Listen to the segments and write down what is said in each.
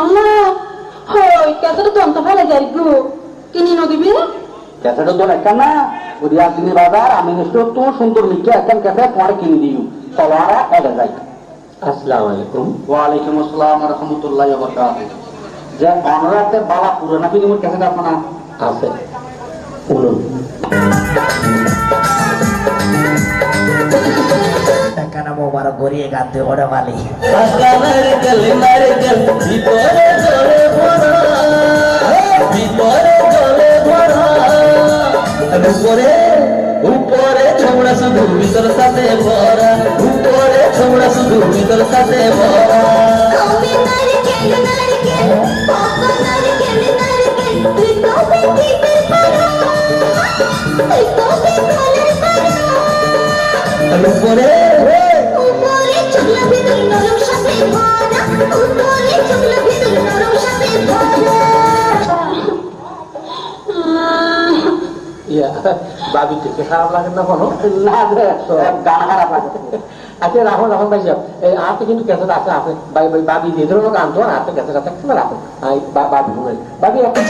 আল্লাহ হই কেতটা দন্ত যাই গো। কিনি নদিবি ক্যাসেটের দোন একটা না। বাজার আমি নিশ্চয় তো সুন্দর মিঠে একখান ক্যাসেট পরে কিনে দিও চলো আর এগে যাই। আসসালামু আলাইকুম। ওয়ালাইকুম আসসালাম রহমতুল্লাহ বরকাত যে অনুরাগতে বালা পুরোনা ফিল্মের ক্যাসেট আপনার আছে। শুনুন মোবারক গড়িয়ে গাতে ওরে বালি উপরে উপরে ছোমড়া শুধু ভিতর সাথে ভরা। উপরে ছোমড়া শুধু ভিতর সাথে ভরা। কবে বাবি থেকে খারাপ লাগে না কোনো? গান খারাপ লাগে। আচ্ছা রাখুন রাখুন ভাই সাহেব এই আপনি কিন্তু ক্যাসেট আছে আপনি বাই বাই বাবি যে ধরনের গান তো না আপনি ক্যাসেট আছে রাখুন বাবি একটা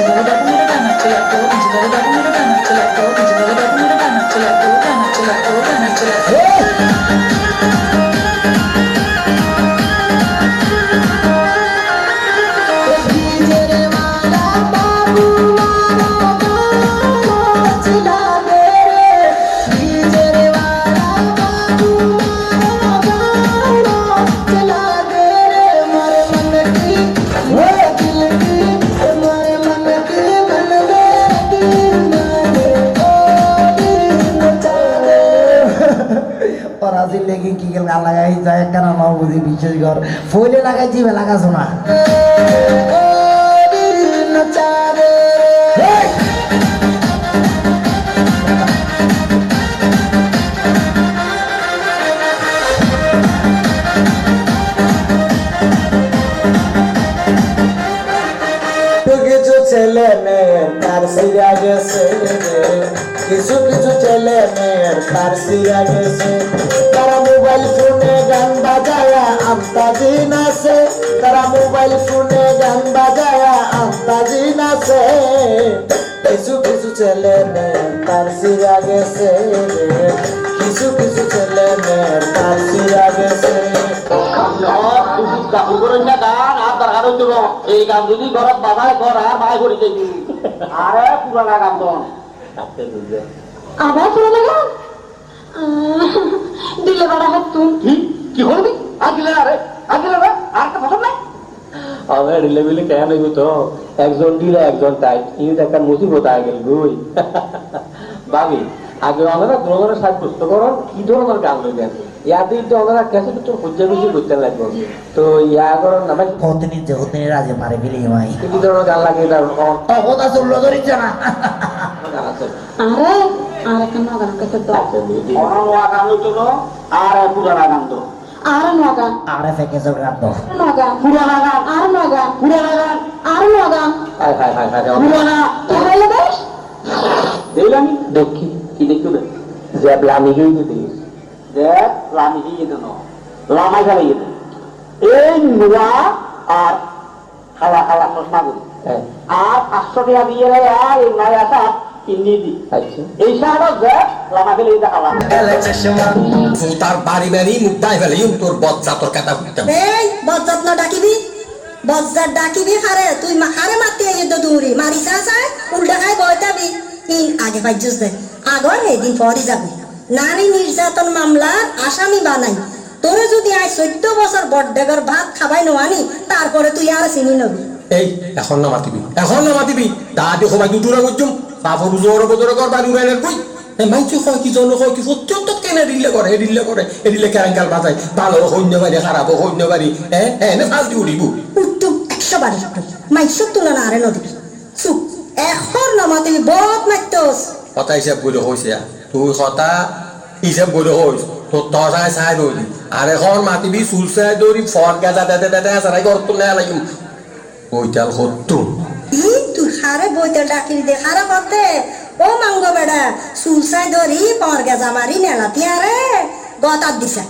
লাগাই যায়, কেন বুঝি বিশেষ ঘর? ফইলে লাগাই জিবে লাগাছো না? ছেলে মেয়ের তার সিরা গেছে। কিছু কিছু ছেলে মেয়ের তার সিরা গেছে। তারা মোবাইল ফোনে গান বাজায়া আমতাজি নাচে। তারা মোবাইল ফোনে গান বাজায়া আমতাজি নাচে। কিছু কিছু ছেলে মেয়ের তার সিরা গেছে কিছু কিছু ছেলে মেয়ের তার সিরা গেছে। এই গান যদি ঘরত বাজায় ঘর আর বাই করে যাইবি আরে পুরানা গান আবার লাগা দিলে বাড়া হাত তুম কি? কি আগিলে না আগিলে না আর একটা ফসল নাই? আমার কেন হইব তো একজন দিলে একজন তাই। কিন্তু একটা মুসিবত আগে গেল গুই ভাবি আগে ওনারা ধরনের কি ধরনের গান লইবেন ইয়াতে তো ওনারা কেসে তো খুঁজে খুঁজে করতে লাগবে। তো ইয়া করুন না ভাই হতনি যে হতনি রাজে মারে বিলি মাই কি ধরনের গান লাগে এটা কখন ও ধরিছে না। আরে আর কাছে দাও আচ্ছা, দিয়ে দিই। অননোয়া গান হইতো না আর পুরানা গান তো আর নগান আরে পুরানা গান পুরানা গান পুরানা দেখি কি দেখতো যে লামি লামাই এই খালা খালা করি। হ্যাঁ। আর পাঁচশো টাকা দিয়ে আর এই নয়া সাত কিনে দি আচ্ছা। এই সাত যে লামা ফেলে দিতে খালা তার বাড়ি বাড়ি মুদ্দায় ফেলে তোর বজ্জা তোর কাটা ফুটতাম এই বজ্জাত না ডাকিবি? বজ্জাত ডাকিবি হারে তুই হারে মাতি আই তো দৌড়ি মারি চা উল্টা খাই বইতাবি ইন আগে পাইছিস দে। আগর এদিন পরই যাবি। নারী নির্যাতন মামলার আসামি বানাই। তোরে যদি আই চোদ্দ বছর বড্ডেগর ভাত খাবাই নোয়ানি তারপরে তুই আর চিনি নবি। এই এখন না মাতিবি। এখন না মাতিবি। দাদি সবাই করছুম বাবর জোর বদর কর বাড়ি কই এই মাইছে হয় কি জন হয় কি সত্যি তো কেনে দিলে করে এ দিলে করে এ দিলে কেরাঙ্গাল বাজায় ভালো সৈন্য বাড়ি খারাপ সৈন্য বাড়ি হ্যাঁ হ্যাঁ নে ফালতি উড়িব উত্তু একশো বাড়ি মাইশর তুলনা আরে নদী চুপ এখন নমাতিবি বহুত মাইতোস কথা হিসাব করে হয়েছে তুই কথা হিসাব করে হইস তোর তসায় চাই রইলি আর এখন মাতিবি চুল চাই দৌড়ি ফর গেজা দেতে দেতে আসারাই ঘর তো নেয়া লাগিম ওইটাল সত্তর বইতে ডাকির দে হারে করতে ও মাঙ্গ বেড়া সুলসাই ধরি পর গেজা মারি নেলাতি আরে গতার দিছে।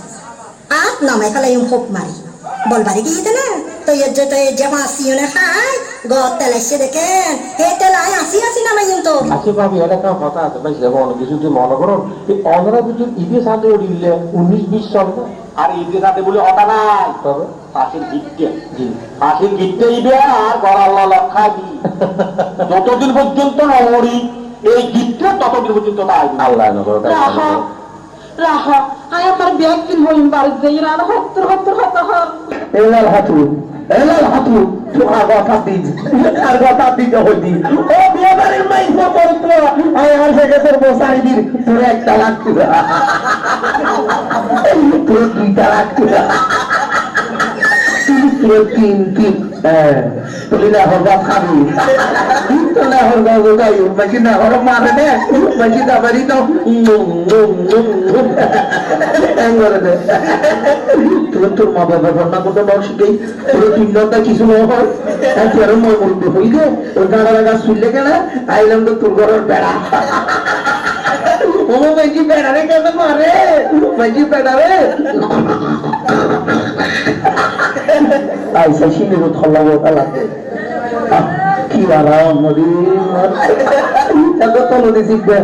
আত নামাই ফেলাই হোপ মারি বলবারি গিয়ে না? তো এর যে তো এর যে মাসি ওনে খাই গদ তেলাইছে দেখেন। হে তেলাই আসি আসি না মাইন তো আচ্ছা ভাবি এটা একটা কথা আছে ভাই অনেক কিছু যদি মনে করুন এই অনরা কিছু সাথে উড়িলে উনিশ বিশ চলে না আর ঈদের সাথে বলে হতা নাই। ফাঁসির গিট্টে। ফাঁসির গিট্টে ইবে আর গড়াল্লা লক্ষা দি যতদিন পর্যন্ত নমরি এই গিট্টে ততদিন পর্যন্ত তাই আল্লাহ রাহা রাহা আয় আমার ব্যাগ যাই রান হত্তর হত্তর হত এলাল হাতু এলাল হাতু কথা আর কথা দিতে হইতি ও বিয়াবাড়ির মাইস আই আর তোর বসাই দিন তোর একটা লাখ তোর দুইটা লাখ তোর তিন তিন হ্যাঁ তুলি না হরবা খাবি তো না হরবা গোগাই বাকি না হর মারে নে বাকি না বাড়ি তো এঙ্গরে দে তোর তোর মা বাবা রান্না করতে না শিখেই তোর তিন ঘণ্টা কিছু না হয় আর তোর মই ওই দাঁড়া লাগা শুনলে কেন আইলাম তো তোর ঘরের বেড়া ও রে কেন মারে বাকি বেড়া রে আইসা শিনের থল্লা বোতলা কি আরাম মরি এত তো নদী শিখবে